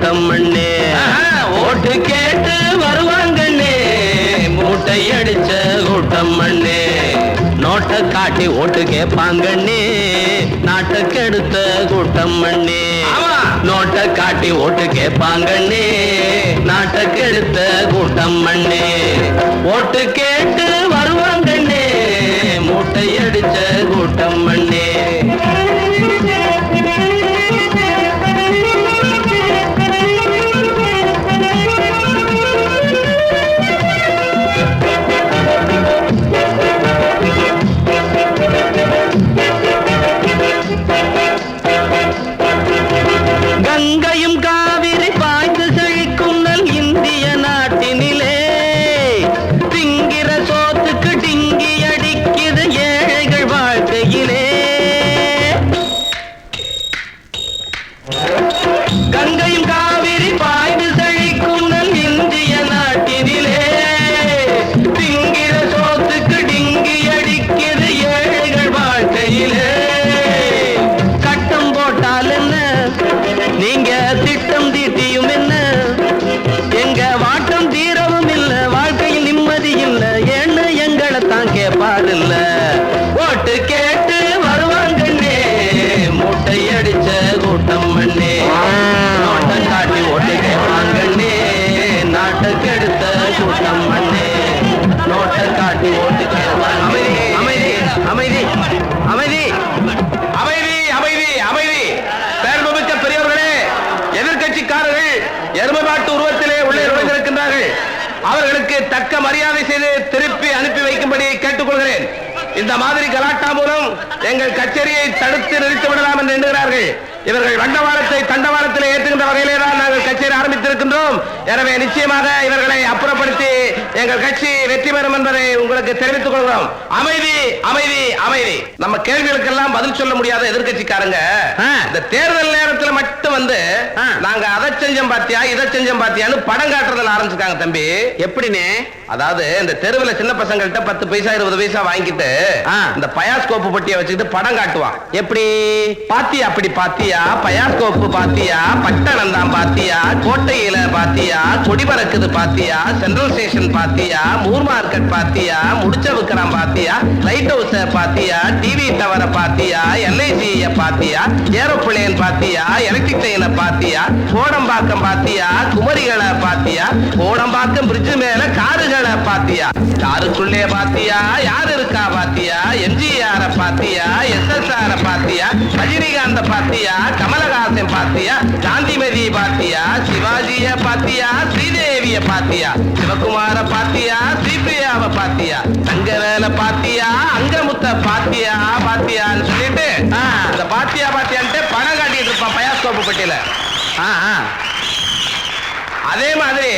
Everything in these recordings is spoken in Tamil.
கூட்டம் மண்ணே ஓட்டு கேட்டு வருவாங்கண்ணே மூட்டை அடிச்ச கூட்டம் மண்ணே நோட்டை காட்டி ஓட்டு கேட்பாங்கண்ணே நாட்டை கெடுத்த கூட்டம் மண்ணே நோட்டை காட்டி ஓட்டு கேட்பாங்கண்ணே நாட்டை கெடுத்த கூட்டம் மண்ணே ஓட்டு கேட்டு வருவாங்கண்ணே மூட்டை அடிச்ச கூட்டம் தக்க மரியாதை செய்து திருப்பி அனுப்பி வைக்கும்படி கேட்டுக்கொள்கிறேன். இந்த மாதிரி கலாட்டா மூலம் எங்கள் கச்சேரியை தடுத்து நிறுத்திவிடலாம் என்று எண்ணுகிறார்கள். இவர்கள் வண்டவாளத்தை தண்டவாளத்தில் ஏற்றுகின்ற வகையிலே தான் நாங்கள் கச்சேரி ஆரம்பித்திருக்கின்றோம். எனவே நிச்சயமாக இவர்களை அப்புறப்படுத்தி எங்கள் கட்சி வெற்றி பெறும் என்பதை உங்களுக்கு தெரிவித்துக் கொள்கிறோம். அமைதி அமைதி அமைதி. நம்ம கேள்விகளுக்கெல்லாம் பதில் சொல்ல முடியாத எதிர்க்கட்சிக்காரங்க. ஆ. இந்த தேர்தல் நேரத்துல மட்டும் வந்து. நாங்க அதை செஞ்சோம் பாத்தியா இதை செஞ்சோம் பாத்தியான்னு படம் காட்டுறதுல ஆரம்பிச்சிருக்காங்க தம்பி. எப்படினே அதாவது இந்த தெருவுல சின்ன பசங்கள்ட்ட பத்து பைசா இருபது பைசா வாங்கிட்டு. இந்த பயாஸ்கோப்பு பொட்டியை வச்சுக்கிட்டு படம் காட்டுவான். எப்படி? பாத்தியா அப்படி பாத்தியா? பயாஸ்கோப்பு பாத்தியா? பட்டணம் தான் பாத்தியா? கோட்டையில பாத்தியா? கொடி பறக்குது பாத்தியா? சென்ட்ரல் ஸ்டேஷன் பாத்தியா? மூர் மார்க்கெட் பாத்தியா? முடிச்ச விக்கிறான் பாத்தியா? லைட் ஹவுஸ் பாத்தியா? டிவி டவரை பாத்தியா? எல்ஐசி பாத்தியா? ஏரோப்ளேன் பாத்தியா? எலக்ட்ரிக் ட்ரெயினை பாத்தியா? கோடம்பாக்கம் பாத்தியா? குமரிகளை பாத்தியா? கோடம்பாக்கம் பிரிட்ஜ் மேல காருகளை பாத்தியா? காருக்குள்ளே பாத்தியா? யார் இருக்கா பாத்தியா? எம்ஜிஆர பாத்தியா? எஸ்எஸ்ஆர பாத்தியா? ரஜினிகாந்த பாத்தியா? கமலஹாசன் பாத்தியா? காந்திமதி பாத்தியா? சிவாஜிய பாத்தியா? ஸ்ரீதேவிய பாத்தியா? சிவகுமார பாத்தியா? ஸ்ரீபிரியாவ பாத்தியா? தங்கவேல பாத்தியா? அங்கமுத்த பாத்தியா? பாத்தியான்னு சொல்லிட்டு ஆ. இந்த பாத்தியா பாத்தியான்ட்டு பணம் காட்டிட்டு இருப்பான் பயாஸ்கோப்பு பெட்டியில. அதே மாதிரி.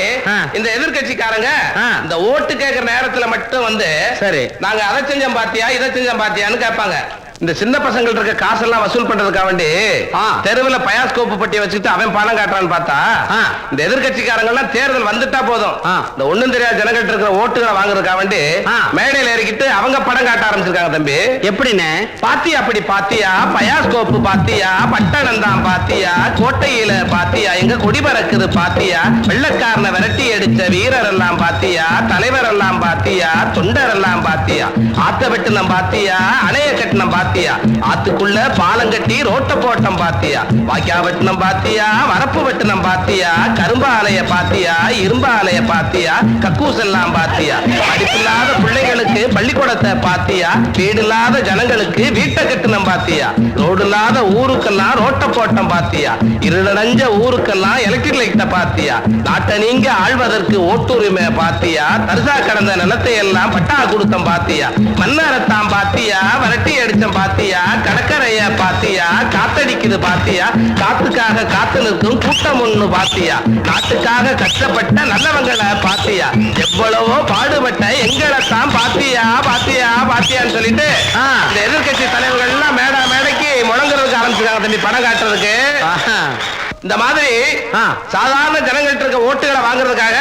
இந்த எதிர்க்கட்சிக்காரங்க ஆ. இந்த ஓட்டு கேட்கிற நேரத்துல மட்டும் வந்து சரி. நாங்க அதை செஞ்சோம் பாத்தியா இதை செஞ்சோம் பாத்தியான்னு கேட்பாங்க. இந்த சின்ன பசங்கள்ட்ட இருக்க காசெல்லாம் வசூல் பண்றதுக்காக வேண்டி. தெருவுல பயாஸ்கோப்பு பட்டியை வச்சுட்டு அவன் பணம் காட்டுறான்னு பார்த்தா. இந்த எதிர்க்கட்சிக்காரங்க எல்லாம் தேர்தல் வந்துட்டா போதும். இந்த ஒண்ணும் தெரியாத ஜனங்கள்ட்ட இருக்கிற ஓட்டுகளை வாங்குறதுக்காக வேண்டி. மேடையில ஏறிக்கிட்டு அவங்க படம் காட்ட ஆரம்பிச்சிருக்காங்க தம்பி. எப்படினே பாத்தியா அப்படி பாத்தியா? பயாஸ்கோப்பு பாத்தியா? பட்டணம் தான் பாத்தியா? கோட்டையில பாத்தியா? எங்க கொடி பறக்குது பாத்தியா? வெள்ளக்காரனை விரட்டி அடிச்ச வீரர் எல்லாம் பாத்தியா? தலைவர் எல்லாம் பாத்தியா? தொண்டர் எல்லாம் பாத்தியா? ஆத்த வெட்டினம் பாத்தியா? அணைய கட்டினம் பாத்தியா? பாத்தியா? ஆத்துக்குள்ள பாலம் கட்டி ரோட்ட போட்டம் பாத்தியா? வாக்கியா வெட்டினம் பாத்தியா? வரப்பு வெட்டினம் பாத்தியா? கரும்பு ஆலைய பாத்தியா? இரும்பு ஆலைய பாத்தியா? கக்கூஸ் எல்லாம் பாத்தியா? படிப்பில்லாத பிள்ளைகளுக்கு பள்ளிக்கூடத்தை பாத்தியா? வீடு இல்லாத ஜனங்களுக்கு வீட்டை கட்டினம் பாத்தியா? ரோடு இல்லாத ஊருக்கெல்லாம் ரோட்ட போட்டம் பாத்தியா? இருளடைஞ்ச ஊருக்கெல்லாம் எலக்ட்ரிக் லைட்ட பாத்தியா? நாட்டை நீங்க ஆழ்வதற்கு ஓட்டுரிமை பாத்தியா? தரிசா கடந்த நிலத்தை எல்லாம் பட்டா கொடுத்தம் பாத்தியா? மன்னரத்தான் பாத்தியா? வரட்டி அடிச்சம் பாத்தியா? கடற்கரைய பாத்தியா? காத்தடிக்குது பாத்தியா? காத்துக்காக காத்து நிற்கும் கூட்டம் ஒண்ணு பாத்தியா? நாட்டுக்காக கஷ்டப்பட்ட நல்லவங்களை பாத்தியா? எவ்வளவோ பாடுபட்ட எங்களை தான் பாத்தியா பாத்தியா பாத்தியான்னு சொல்லிட்டு. இந்த எதிர்க்கட்சி தலைவர்கள் எல்லாம் மேடா மேடைக்கு முழங்குறதுக்கு ஆரம்பிச்சிருக்காங்க தம்பி படம் காட்டுறதுக்கு. இந்த மாதிரி. சாதாரண ஜனங்கள்ட்ட இருக்க ஓட்டுகளை வாங்குறதுக்காக.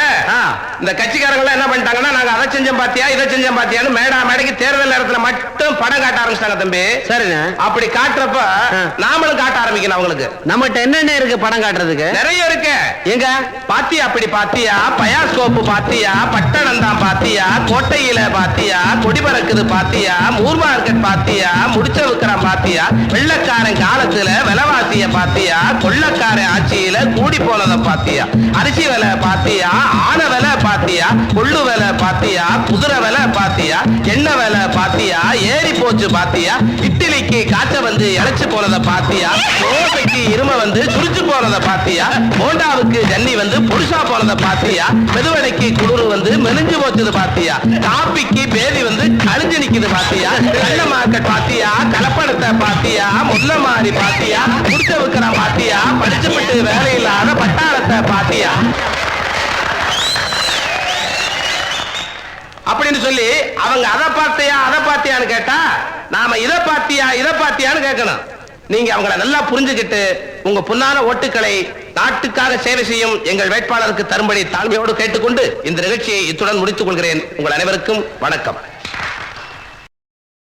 இந்த கட்சிக்காரங்க என்ன பண்ணிட்டாங்கன்னா நாங்க அதை செஞ்சோம் பாத்தியா இதை செஞ்சோம் பாத்தியான்னு மேடா மேடைக்கு தேர்தல் நேரத்துல மட்டும் படம் காட்ட ஆரம்பிச்சிட்டாங்க தம்பி சரிண்ணே அப்படி காட்டுறப்ப. நாமளும் காட்ட ஆரம்பிக்கணும் அவங்களுக்கு நம்மகிட்ட என்னென்ன இருக்கு படம் காட்டுறதுக்கு நிறைய இருக்கு எங்க பாத்தியா அப்படி பாத்தியா பயாஸ்கோப்பு பாத்தியா பட்டணம் தான் பாத்தியா கோட்டையில பாத்தியா கொடி பறக்குது பாத்தியா மூர் மார்க்கெட் பாத்தியா முடிச்ச விக்கிறான் பாத்தியா வெள்ளக்காரன் காலத்துல விலைவாசிய பாத்தியா கொள்ளக்காரன் ஆட்சியில கூடி போனதை பாத்தியா? அரிசி விலை பாத்தியா? ஆன விலை பாத்தியா? கொள்ளு விலை பாத்தியா? குதிரை விலை பாத்தியா? எண்ணெய் விலை பாத்தியா? ஏறி போச்சு பாத்தியா? இட்லிக்கு காய்ச்ச வந்து இழைச்சு போனதை பாத்தியா? கோபைக்கு இரும வந்து சுருச்சு போனதை பாத்தியா? போண்டாவுக்கு ஜன்னி வந்து புருஷா போனதை பாத்தியா? மெதுவடைக்கு குளிர் வந்து மெலிஞ்சு போச்சது பாத்தியா? காப்பிக்கு பேதி வந்து கழிஞ்சு நிக்குது பாத்தியா? கள்ள மார்க்கெட் பாத்தியா? கலப்படத்தை பாத்தியா? முல்ல மாறி பாத்தியா? குடிச்ச விக்கிற பாத்தியா? படிச்சு விட்டு வேலை இல்லாத பட்டாளத்தை பாத்தியா? அப்படின்னு சொல்லி அவங்க அதை பார்த்தியா அதை பார்த்தியான்னு கேட்டா நாம இதை பார்த்தியா இதை பார்த்தியான்னு கேட்கணும். நீங்க அவங்கள நல்லா புரிஞ்சுக்கிட்டு உங்க புன்னான ஓட்டுக்களை நாட்டுக்காக சேவை செய்யும் எங்கள் வேட்பாளருக்கு தரும்படி தாழ்மையோடு கேட்டுக்கொண்டு இந்த நிகழ்ச்சியை இத்துடன் முடித்துக் கொள்கிறேன். உங்கள் அனைவருக்கும் வணக்கம்.